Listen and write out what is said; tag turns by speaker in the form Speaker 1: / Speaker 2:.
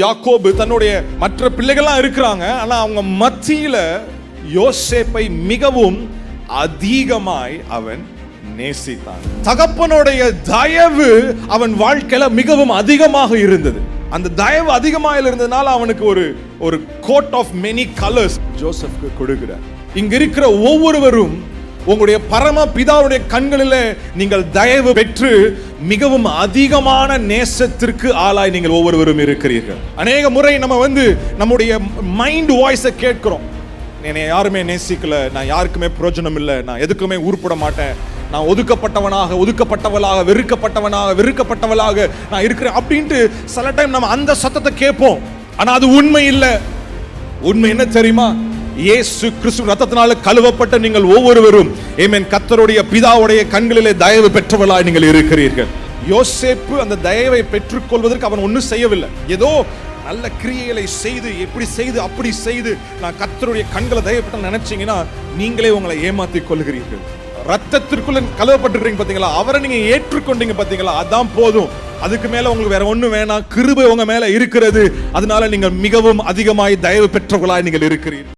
Speaker 1: யாக்கோபு தன்னுடைய மற்ற பிள்ளைகள்லாம் இருக்கிறாங்க ஆனால் அவங்க மத்தியில் யோசேப்பை மிகவும் அதிகமாய் அவன் நேசித்தான். தகப்பனுடைய தயவு அவன் வாழ்க்கையில மிகவும் அதிகமாக இருந்தது. அந்த தயவு அதிகமாக இருந்ததுனால அவனுக்கு ஒரு ஒரு கோட் ஆஃப் மெனி கலர்ஸ் ஜோசப்க்கு கொடுக்கிறார். இங்க இருக்கிற ஒவ்வொருவரும் உங்களுடைய பரம பிதாவுடைய கண்களில் நீங்கள் தயவு பெற்று மிகவும் அதிகமான நேசத்திற்கு ஆளாய் நீங்கள் ஒவ்வொருவரும் இருக்கிறீர்கள். அநேக முறை நம்ம வந்து நம்முடைய மைண்ட் வாய்ஸை கேட்கிறோம். என்னை யாருமே நேசிக்கல நான் யாருக்குமே பிரயோஜனம் இல்லை நான் எதுக்குமே உருப்பட மாட்டேன். நான் ஒதுக்கப்பட்டவனாக ஒதுக்கப்பட்டவளாக வெறுக்கப்பட்டவனாக வெறுக்கப்பட்டவளாக நான் இருக்கிறேன் அப்படின்ட்டு சில டைம் நம்ம அந்த சத்தத்தை கேட்போம். ஆனால் அது உண்மை இல்லை. உண்மை என்ன தெரியுமா? இயேசு கிறிஸ்து ரத்தத்தினால கழுவப்பட்ட நீங்கள் ஒவ்வொருவரும். ஏமேன் கத்தருடைய பிதாவுடைய கண்களிலே தயவு பெற்றவர்களாய் நீங்கள் இருக்கிறீர்கள். யோசேப்பு அந்த தயவை பெற்றுக்கொள்வதற்கு அவன் ஒன்றும் செய்யவில்லை. ஏதோ நல்ல கிரியைகளை செய்து எப்படி செய்து அப்படி செய்து நான் கத்தருடைய கண்களை தயவுப்பட்ட நினைச்சீங்கன்னா நீங்களே உங்களை ஏமாத்தி கொள்கிறீர்கள். ரத்தத்திற்குள்ள கழுவப்பட்டிருக்கீங்க பாத்தீங்களா? அவரை நீங்க ஏற்றுக்கொண்டீங்க பாத்தீங்களா? அதான் போதும். அதுக்கு மேல உங்களுக்கு வேற ஒன்றும் வேணாம். கிருபை உங்க மேல இருக்கிறது. அதனால நீங்கள் மிகவும் அதிகமாய் தயவு பெற்றவர்களாய் நீங்கள் இருக்கிறீர்கள்.